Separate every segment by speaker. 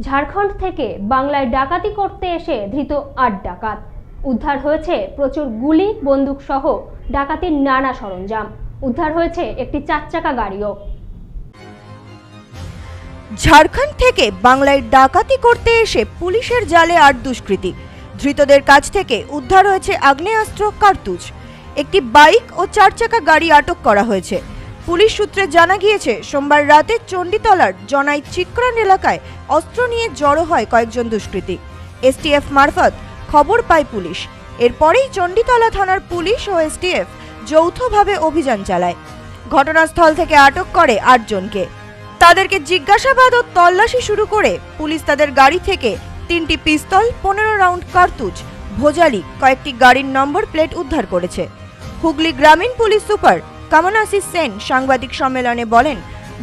Speaker 1: ঝাড়খণ্ড থেকে বাংলায় ডাকাতি করতে এসে ধৃত আট ডাকাত। উদ্ধার হয়েছে প্রচুর গুলি, বন্দুক সহ ডাকাতির নানা সরঞ্জাম। উদ্ধার হয়েছে একটি চার চাকা গাড়িও।
Speaker 2: ঝাড়খণ্ড থেকে বাংলায় ডাকাতি করতে এসে পুলিশের জালে আট দুষ্কৃতী। ধৃতদের কাছ থেকে উদ্ধার হয়েছে আগ্নেয়াস্ত্র, কার্তুজ। একটি বাইক ও চার চাকা গাড়ি আটক করা হয়েছে। পুলিশ সূত্রে জানা গিয়েছে, সোমবার রাতে চণ্ডীতলার জনাই চিকরান এলাকায় অস্ত্র নিয়ে জড়ো হয় কয়েকজন দুষ্কৃতী। এসটিএফ মারফত খবর পায় পুলিশ। এরপরেই চণ্ডীতলা থানার পুলিশ ও এসটিএফ যৌথভাবে অভিযান চালায়। ঘটনাস্থল থেকে আটক করে আটজনকে। তাদেরকে জিজ্ঞাসাবাদ ও তল্লাশি শুরু করে পুলিশ তাদের গাড়ি থেকে তিনটি পিস্তল, পনেরো রাউন্ড কার্তুজ, ভোজালি, কয়েকটি গাড়ির নম্বর প্লেট উদ্ধার করেছে। হুগলি গ্রামীণ পুলিশ সুপার কামনাসিস সেন সাংবাদিক সম্মেলনে বলেন,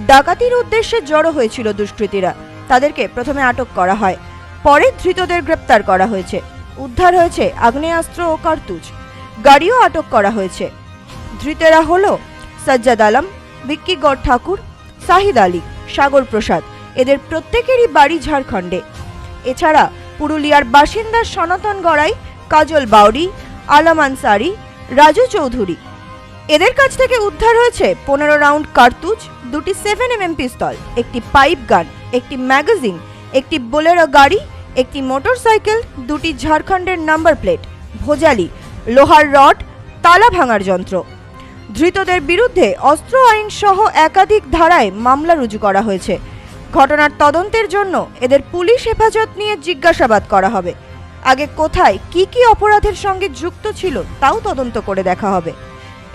Speaker 2: ডাকাতির উদ্দেশ্যে জড়ো হয়েছিল দুষ্কৃতীরা। তাদেরকে প্রথমে আটক করা হয়, পরে ধৃতদের গ্রেপ্তার করা হয়েছে। উদ্ধার হয়েছে আগ্নেয়াস্ত্র ও কার্তুজ। গাড়িও আটক করা হয়েছে। ধৃতেরা হল সজ্জাদ আলম বিক্কি গড় ঠাকুর, সাহিদ আলী, সাগর প্রসাদ। এদের প্রত্যেকেরই বাড়ি ঝাড়খণ্ডে। এছাড়া পুরুলিয়ার বাসিন্দা সনাতন গড়াই, কাজল বাউরি আলম আনসারি, রাজু চৌধুরী। এদের কাছ থেকে উদ্ধার হয়েছে পনেরো রাউন্ড কার্তুজ, দুটি সেভেন এম পিস্তল একটি পাইপ গান একটি ম্যাগাজিন একটি বোলেরো গাড়ি, একটি মোটরসাইকেল দুটি ঝাড়খণ্ডের নাম্বার প্লেট ভোজালি, লোহার রড, তালা ভাঙার যন্ত্র। ধৃতদের বিরুদ্ধে অস্ত্র আইন সহ একাধিক ধারায় মামলা রুজু করা হয়েছে। ঘটনার তদন্তের জন্য এদের পুলিশ হেফাজত নিয়ে জিজ্ঞাসাবাদ করা হবে। আগে কোথায় কি কি অপরাধের সঙ্গে যুক্ত ছিল তাও তদন্ত করে দেখা হবে।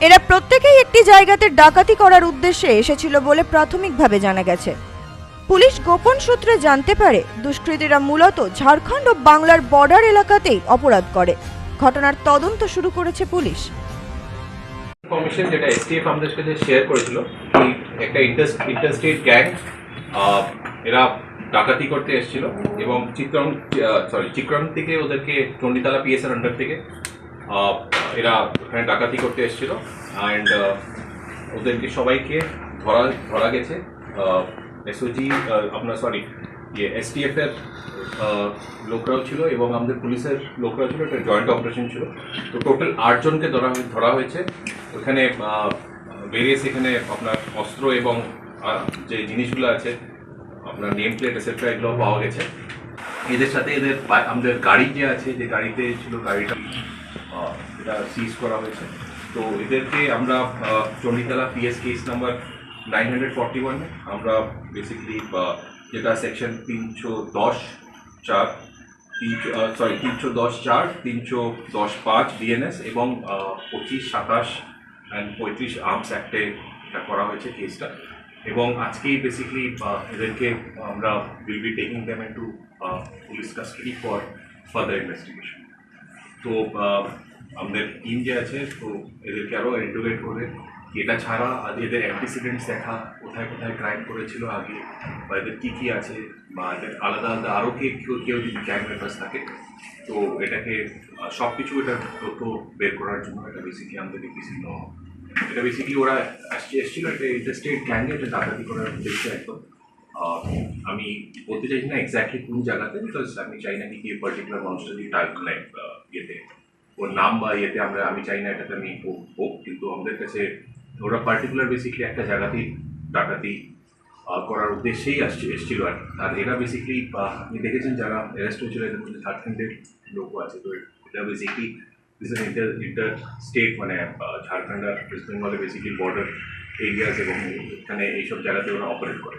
Speaker 2: এরা প্রত্যেকেই একটি জায়গাতে ডাকাতি করার উদ্দেশ্যে এসেছিল বলে প্রাথমিকভাবে জানা গেছে। পুলিশ গোপন সূত্রে জানতে পারে, দুষ্কৃতীরা মূলত ঝাড়খণ্ড ও বাংলার বর্ডার এলাকাতেই অপরাধ করে। ঘটনার তদন্ত শুরু করেছে পুলিশ।
Speaker 3: ইনফরমেশন যেটা এসটিএফ আমাদের সাথে শেয়ার করেছিল একটা ইন্টার ইন্টারস্টেট গ্যাং এরা ডাকাতি করতে এসেছিল এবং চিত্রং সরি চিত্রং থেকে ওদেরকে চণ্ডীতলা পিএসএর আন্ডার থেকে এরা এখানে ডাকাতি করতে এসেছিল। অ্যান্ড ওদেরকে সবাইকে ধরা ধরা গেছে। এসওজি আপনার সরি ইয়ে এসটিএফ এর লোকরাও ছিল এবং আমাদের পুলিশের লোকরাও ছিল। একটা জয়েন্ট অপারেশন ছিল। তো টোটাল আটজনকে ধরা ধরা হয়েছে। ওখানে ভেরিয়াস এখানে আপনার অস্ত্র এবং যে জিনিসগুলো আছে, আপনার নেম প্লেট এসেট্রা এগুলো পাওয়া গেছে। এদের সাথে এদের আমাদের গাড়ি যে আছে, যে গাড়িতে ছিল, গাড়িটা এটা সিজ করা হয়েছে। তো এদেরকে আমরা Chanditala PS case number nine hundred forty ওয়ানে আমরা বেসিক্যালি যেটা সেকশন তিনশো দশ চার, তিনশো সরি তিনশো দশ চার, তিনশো দশ পাঁচ ডিএনএস এবং পঁচিশ, সাতাশ অ্যান্ড পঁয়ত্রিশ আর্মস অ্যাক্টে এটা করা হয়েছে কেসটা এবং আজকেই বেসিক্যালি এদেরকে আমরা will be taking them to police custody for further investigation তো আমাদের টিম যে আছে, তো এদেরকে আরও ইন্টোগেট করে এটা ছাড়া আজ এদের অ্যান্টিসিডেন্টস দেখা, কোথায় কোথায় ক্রাইম করেছিল আগে, বা এদের কী কী আছে, বা এদের আলাদা আলাদা আরও কে কেউ কেউ যদি গ্যাং মেম্বার্স থাকে, তো এটাকে সব কিছু এটা তথ্য বের করার জন্য এটা বেসিক্যালি আমাদের ডিসিশন নেওয়া এটা বেসিক্যালি ওরা এসেছিল একটা ইন্টারস্টেট গ্যাংয়ে এটা ডাকাতি করার উদ্দেশ্যে একদম। আমি বলতে চাইছি না এক্স্যাক্টলি কোন জায়গাতে বিকজ আমি চাই না কি পার্টিকুলার মানুষটা যদি মানে ইয়েতে ওর নাম বা ইয়েতে আমরা, আমি চাই না এটাতে আমি হোক কিন্তু আমাদের কাছে ওরা পার্টিকুলার বেসিক্যালি একটা জায়গাতেই ডাকাতি করার উদ্দেশ্যেই আসছে, এসেছিল আর আর এরা বেসিক্যালি আপনি দেখেছেন যারা অ্যারেস্ট হয়েছিল, এদের মধ্যে ঝাড়খণ্ডের লোকও আছে, তো এটা ইজ ইন্টার ইন্টার স্টেট মানে ঝাড়খণ্ড আর ওয়েস্ট বেঙ্গলে বেসিক্যালি বর্ডার এরিয়াস এবং এখানে এইসব জায়গাতে ওরা অপারেট করে।